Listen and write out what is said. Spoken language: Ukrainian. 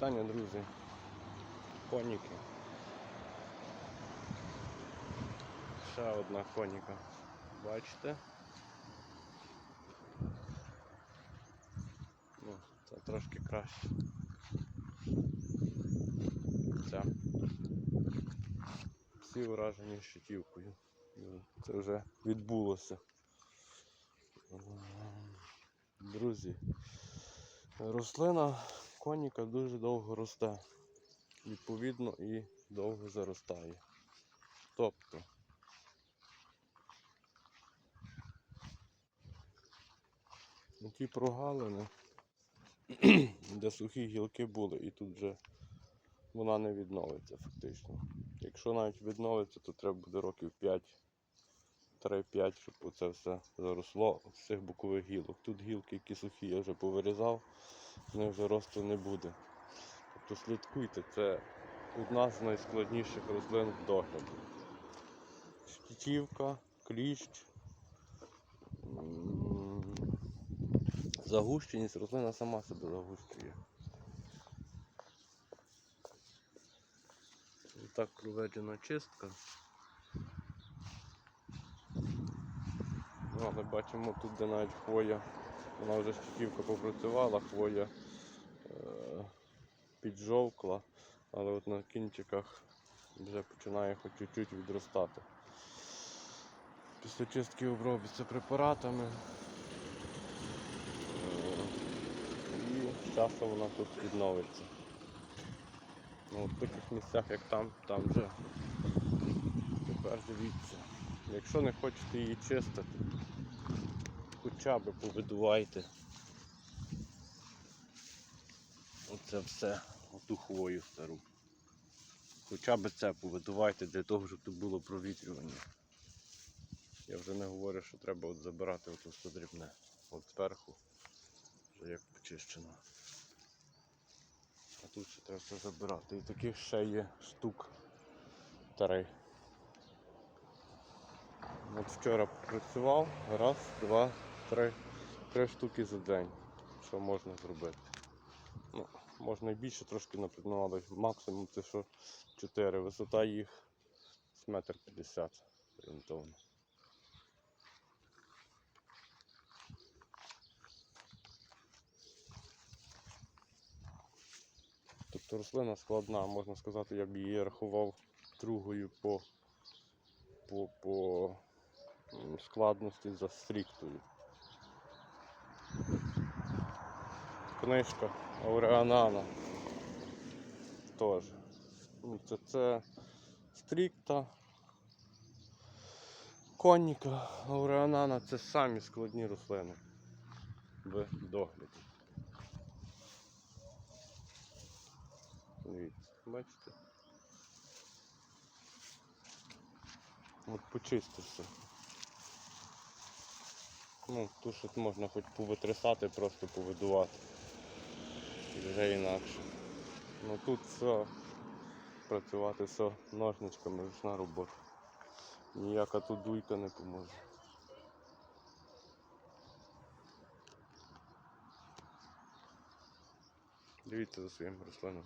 вітання, друзі. Коніки. Ще одна коніка. Бачите? Ну, це трошки краще. Ця. Всі уражені щитівкою. Ну, Це вже відбулося. Друзі, рослина коніка дуже довго росте. Відповідно і довго заростає. Тобто ті прогалини, де сухі гілки були, і тут вже вона не відновиться фактично. Якщо навіть відновиться, то треба буде років 5, 3-5, щоб оце все заросло з цих бокових гілок. Тут гілки, які сухі, я вже повирізав, з них вже росту не буде. Тобто слідкуйте, це одна з найскладніших рослин в догляді. Щитівка, кліщ, загущеність, рослина сама себе загущує. І так проведена чистка. Але бачимо тут, де навіть хвоя, вона вже щитівка попрацювала, хвоя е, піджовкла, але от на кінчиках вже починає хоч чуть-чуть відростати. Після чистки обробиться препаратами. Е, І з часом вона тут відновиться. Ну, в таких місцях, як там, там вже тепер дивіться. Якщо не хочете її чистити, хоча б повидувайте оце все, оту хвою стару. Хоча б це повидувайте для того, щоб тут було провітрювання. Я вже не говорю, що треба от забирати оту все дрібне. От зверху вже як почищено. А тут ще треба все забирати. І таких ще є штук три. От вчора працював, раз, два, три, три штуки за день. Що можна зробити? Ну, можна і більше трошки наприклад, максимум це що 4. Висота їх з метр п'ятдесят орієнтовно. Тобто рослина складна, можна сказати, я б її рахував другою по, по, по складності за стріктою. Книжка Ауреанана теж. Це, це стрікта. Конніка Ауреанана це самі складні рослини в догляді. Дивіться, бачите? От почистився. Ну, щось можна хоч повитрясати, просто повидувати. І вже інакше. Ну тут все працювати все ножничками ручна робота. Ніяка тут дуйка не поможе. Дивіться за своїм рослинам.